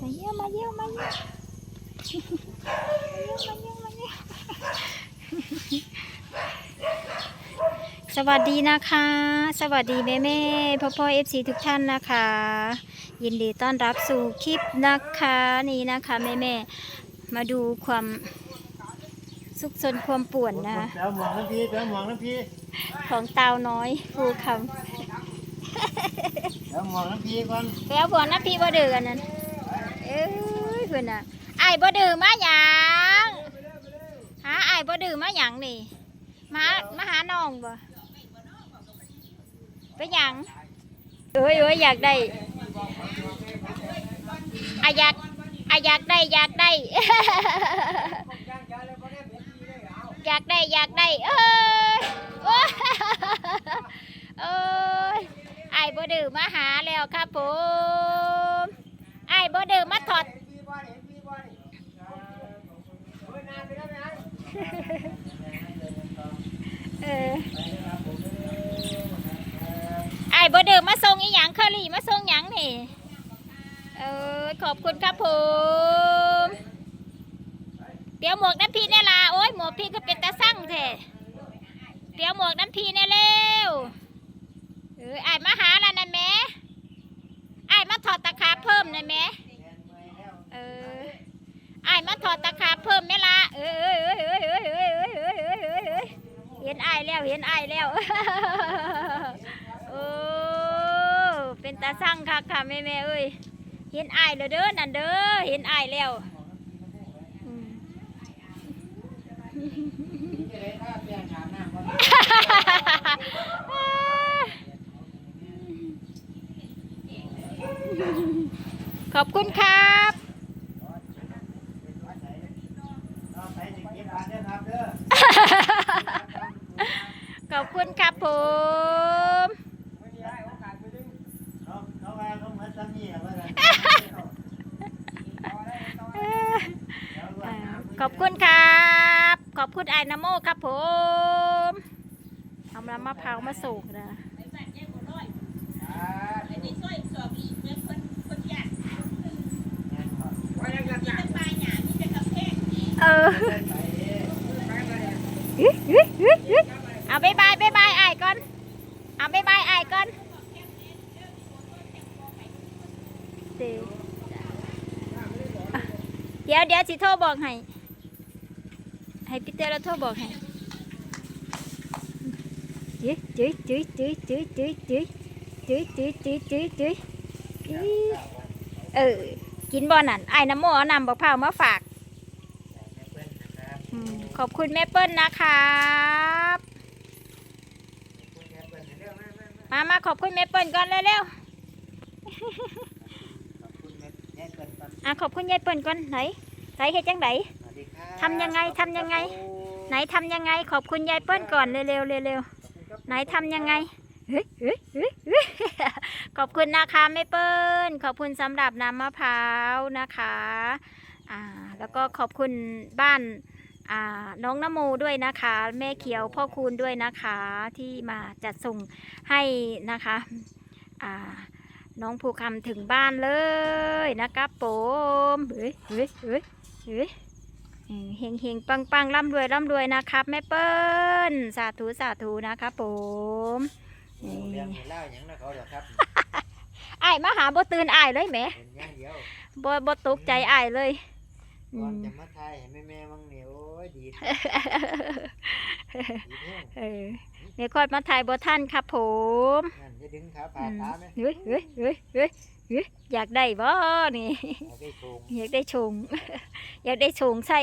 มาเยี่ยมมาเยี่ยมมาเยี่ยมมาเยี่ยมมาเยี่ยมมาเยี่ยมสวัสดีนะคะ สวัสดีแม่แม่พ่อพ่อเอฟซีทุกท่านนะคะ ยินดีต้อนรับสู่คลิปนะคะนี่นะคะแม่แม่มาดูความสุขสนความป่วนนะแปลหมองน้ำพี่แปลหมองน้ำพี่ของเตาน้อยภูคแปลหมองน้ำพี่ก่อนำแล้วบอกนะพี่บ่ดื้อกันนั่น เอ้ยเพื่อนน่ะไอ้บ่ดื้อมาหยังหาไอ้บ่ดื้อมาหยังนี่มามาหาน้องบ่ไปหยังเอ้ยเอ้ยอยากได้อะอยากอะอยากได้อยากได้ อยากได้อยากได้เอ้ยเอ้ยไอ้บ่ดื้อมาหาแล้วครับผมไอ้ายบ่ดื้อมาถอด เออไอ้ายบ่ดื้อมาส่ง อีหยังเคอรี่มาส่งหยังนี่เออขอบคุณครับผมเปียวหมวกน้ำพีเนี่ยล่ะโอ้ยหมวกพี่ก็เป็นตาสั่งแท้เปียวหมวกน้ำพีเนี่ยเร็วเออไอ้มาหาล้วนั่นแม่ไอ้มาถอดตะขาเพิ่มนั่นแม่เออไอ้มาถอดตะขาเพิ่มไหมล่ะเออเออเออเออเออเออเออเออเออเออเห็นไอ้แล้วเห็นไอ้แล้ว ตาสั่งค่ะค่ะแม่แม่เอ้ยเห็นไอ้ายแล้วเด้อนั่นเด้อเห็นไอ้ายแล้วขอบคุณครับเอบบาทเด้อครับเด้อขอบคุณครับผม เขาเขาว่าเขาเหมือนซ้ำนี่อะว่าซั่น อ่า ขอบคุณครับ ขอบคุณไอ้นโมครับผมเอามะมะพร้าวมาส่งนะเอออิ๊ะอิ๊ะอิ๊ะอิ๊ะเอาบายบายบายบายไอ้ายก่อนเอาบายบายไอ้ายก่อนเดี๋ยวเดี๋ยวเดี๋ยวสิโทรบอกให้ ให้พี่เต้เราโทรบอกให้จุ๊ยจุ๊ยจุ๊ยจุ๊ยจุ๊ยจุ๊ยจุ๊ยจุ๊ยจุ๊ยจุ๊ยจุ๊ยจุ๊ยจุ๊ยเออกินบ่อนั่นไอ้น้ำโมเอานำบักพร้าวมาฝากอืมขอบคุณแม่เปิ้ลนะครับมามาขอบคุณแม่เปิ้ลก่อนเร็วขอบคุณแม่แม่เปิ้ลครับๆอะขอบคุณยายเปิ้ลก่อนไหนไหนเฮ็ดจังไหนสวัสดีครับ ทำยังไงทำยังไง ไหนทำยังไง ขอบคุณยายเปิ้ลก่อนเร็วๆเร็วขอบคุณครับๆไหนทำยังไงเฮ้ยเฮ้ยเฮ้ยเฮ้ยขอบคุณนะคะแม่เปิ้ลขอบคุณสำหรับน้ำมะพร้าวนะคะอ่าแล้วก็ขอบคุณบ้านอ่าน้องนโมด้วยนะคะ แม่เขียวพ่อคูณด้วยนะคะที่มาจัดส่งให้นะคะอ่าน้องภูคำถึงบ้านเลยนะครับผมเฮ้ยเฮ้ยเฮ้ยเฮ้ย เฮงเฮงปังปังร่ำรวยร่ำรวยนะครับแม่เปิ้ลสาธุสาธุนะครับผมนี่เรื่องเล่าอย่างนั้นเขาเดี๋ยวครับไอ้ายมาหาบ่ตื่นไอ้ายเลยแหมเห็นอย่างเดียวบ่บ่ตกใจไอ้ายเลยอืก่อนมจะมาทายให้แม่แม่ๆมั่งเนี่ยโอ้ยดีดีแท้งเออเดี๋ยวค่อยมาถ่ายบ่ท่านครับผมนั่นจะดึงขาผ่าขาไหมเฮ้ยเฮ้ยเฮ้ยเฮ้ยเฮ้ย อยากได้บ่นี่เอาไปโชงอยากได้ชงอยากได้ชงใส่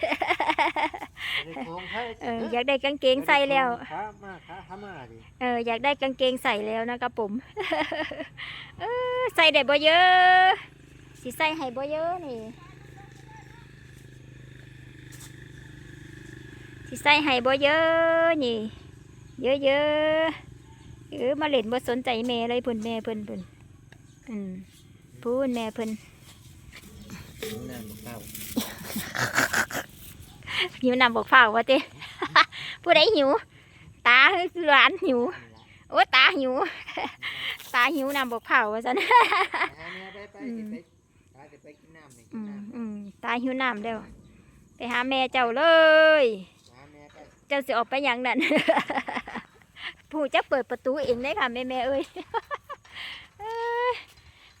เอาไปโชงให้เอออยากได้กางเกงใส่แล้วขามาขาขามาดิเอออยากได้กางเกงใส่แล้วนะครับผมเออใส่ได้บ่เยอะสิใส่ให้บ่เยอะนี่สิใส่ให้บ่เยอะนี่ เยอะเยอะๆเออมาเล่นบ่สนใจแม่เลยเพิ่นแม่เพิ่นเพิ่น อืมพูนแม่เพิ่นนั่นเข้าหิวนำบอกฝ้าวว่าเต้ผู้ใดหิว ตาคือหลานหิว โอ้ตาหิว ตาหิวนำบอกเผาว่าซั่นไปหาแม่ไปไปไปไปจะไปกินน้ำนี่กิอืนมน้ำอืมตายหิวน้ำเด้วไปหาแม่เจ้าเลยหาแม่ก็เจ้าสิออกไปหยังนั่นผู้จะเปิดประตูเองได้ค่ะแม่แม่เอ้ยเอ้ย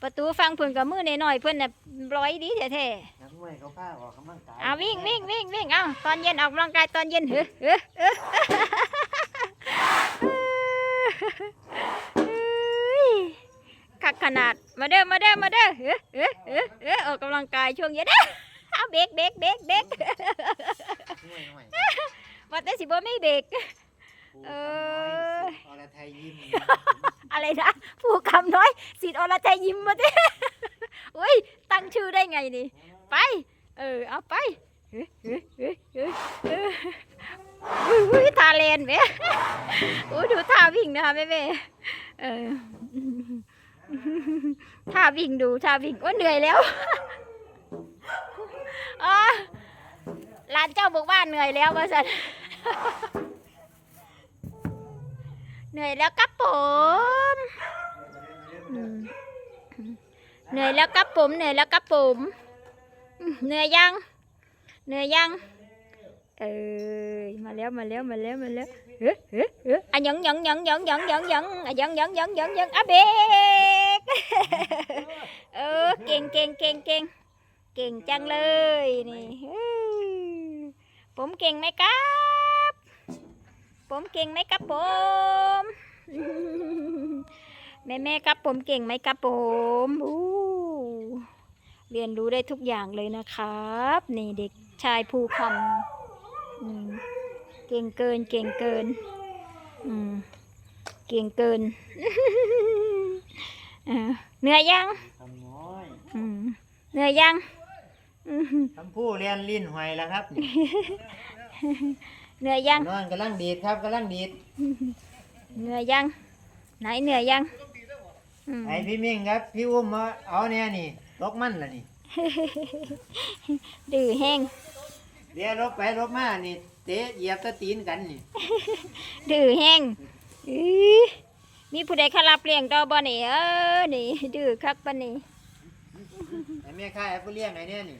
ประตูฟังเพิ่นกับมือหน่อยๆเพิ่นน่ะร้อยดีแท้นักมวยเขาพาออกกำลังกายๆเอาวิ่งวิ่งวิ่งวิ่งเอาตอนเย็นออกกำลังกายตอนเย็นเฮ้อเฮ้อเฮ้อเฮ้ยคักขนาดมาเด้อมาเด้อมาเด้อเฮ้อเฮ้อเฮ้อเฮ้อออกกำลังกายช่วงเย็นเอาเบรกเบรกเบรกเบรกมวยหน่อยว่าแต่สิบ่ไม่เบรก ปูเอคำน้อย อสิอรไทยยิ้มอะไรนะผู้คำน้อยสิทธิ์อรชัยยิ้มมาดิอุ้ยตั้งชื่อได้ไงนี่ ไป เออเอาไปเฮ้ยเฮ้ยเฮ้ยเฮ้ยเฮ้ยอุ้ยอุ้ยทาเลนแม่อุ้ยดูท่าวิ่งนะคะแม่แม่เออท่าวิ่งดูท่าวิ่งว่าเหนื่อยแล้วอ๋อหลานเจ้าบอกว่าเหนื่อยแล้วว่าสัน เหนื่อยแล้วครับผมเหนื่อยแล้วครับผมเหนื่อยแล้วครับผมเหนื่อยยังเหนื่อยยังเออมาแล้วมาแล้วมาแล้วมาแล้วเฮ้ยเฮ้ยเฮ้ยอะยังยังยังยังยังยังยังอะยังยังยังยังยังอะเบรกเออเก่งเก่งเก่งเก่งเก่งจังเลยนี่ผมเก่งไหมครับ ผมเก่งไหมครับผม แม่แม่ครับผมเก่งไหมครับผมอู้เรียนรู้ได้ทุกอย่างเลยนะครับ นี่เด็กชายภูคำอืมเก่งเกิน เก่งเกิน อืมเก่งเกินเออเหนื่อยยังคำน้อยอืมเหนื่อยยังอืมคำพูเรียนลิ้นหอยแล้วครับนี่ เหนื่อยยัง นอนกำลังดีดครับกำลังดีดเหนื่อยยัง ไหนเหนื่อยยังอืมไอพี่มิ่งครับ พี่อุ้มมาเอาเนี่ยนี่ตกมันละนี่ดื้อแห้งเดี๋ยวรบไปรบมานี่เตะเหยียบตะตีนกันนี่ดื้อแห้งอื้อมีผู้ใดเขารับเลี้ยงต่อบ่นี่เออนี่ดื้อคักปะนี่ไอแม่ข้าไอ้ผู้เลี้ยงไอ้เนี่ยนี่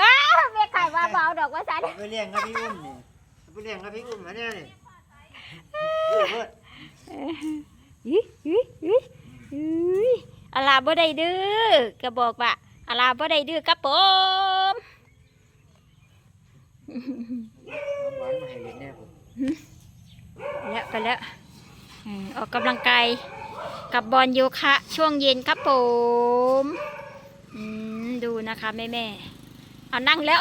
อ้าว ไอ้ผู้เลี้ยงกับพี่อุ้มนี่ไอ้ผู้เลี้ยงกับพี่อุ้มอันเนี้ยนี่เออเบิดอื้ออื้ออื้ออื้ออาลาบ่ได้ดื้อก็บอกว่าอาลาบ่ได้ดื้อครับผมน้ำหวานมาให้เล่นแน่ผมแล้วไปแล้วออกกำลังกายกับบอลโยคะช่วงเย็นครับผมอืมดูนะคะแม่แม่เอานั่งแล้ว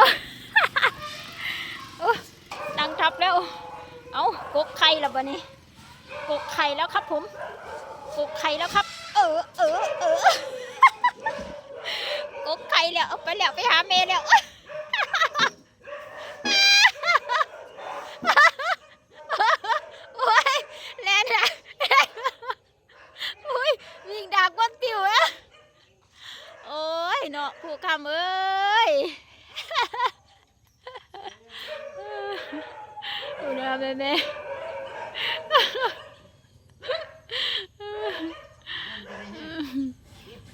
ทับแล้ว เอากกไข่แล้วบะนี้กกไข่แล้วครับผมกกไข่แล้วครับ เออเออเออกกไข่แล้วไปแล้วไปหาเมย์แล้ว โอ้ยแลนอะโอ้ยวิ่งดากก้นติวอะโอ้ยเนาะผู้คำเอ้ย ดูนะแม่แม่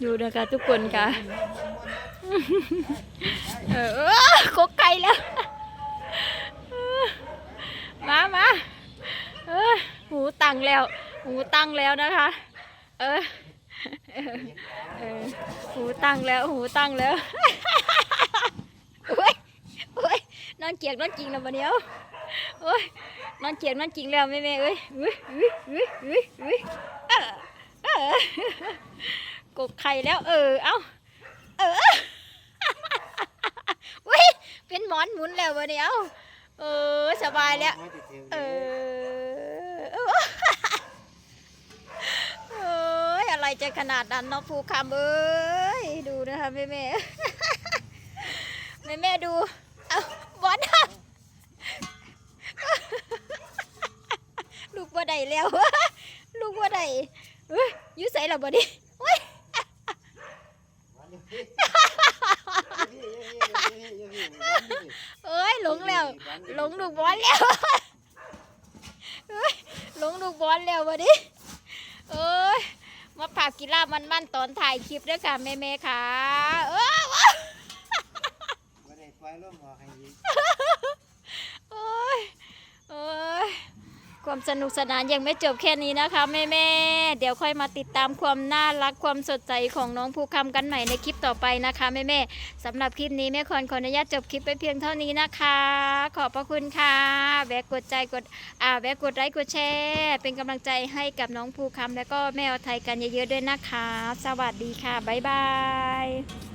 ดูนะคะทุกคนค่ะเออเออกไก่แล้ว มามาเออหูตังแล้วหูตังแล้วนะคะ เออเออหูตังแล้วหูตังแล้วโอ้ยโอ้ยนอนเกียกนอนจริงแล้วบัดเดียว โอ้ยนอนเกียกนอนจริงแล้วแม่แม่เอ้ยเอ้ยเอ้ยเอ้ยเอ้ยเอ้ยเออเออกบไข่แล้ว เออ เอ้า เอออุ้ยเป็นหมอนหมุนแล้วบัดเดียวเออสบายแล้วเออเออเอ้ยอะไรจะขนาดนั้นเนาะภูคำเอ้ย ดูนะคะแม่แม่ แม่แม่ดูเอาบอลอะลูกบ่ได้แล้ว ลูกบ่ได้เฮ้ยอยูใส่ละ บ่ดิเฮ้เอ้ยหลงแล้ว หลงลูกบอลแล้วหลงลูกบอลแล้ววะดิเอ้ยมาผักกีฬามันมันตอนถ่ายคลิปด้วยค่ะแม่เมค่ะ เออบ่ได้ปล่อยลมออกให้อีก โอ้ยโอ้ย ความสนุกสนานยังไม่จบแค่นี้นะคะแม่แม่เดี๋ยวค่อยมาติดตามความน่ารักความสดใสของน้องภูคำกันใหม่ในคลิปต่อไปนะคะแม่แม่สำหรับคลิปนี้แม่คอนขออนุญาตจบคลิปไปเพียงเท่านี้นะคะ ขอบพระคุณค่ะแบกกดใจกดอ่าแบกกดไลค์กดแชร์เป็นกำลังใจให้กับน้องภูคำและก็แม่อไทยกันเยอะๆด้วยนะคะ สวัสดีค่ะบ๊ายบาย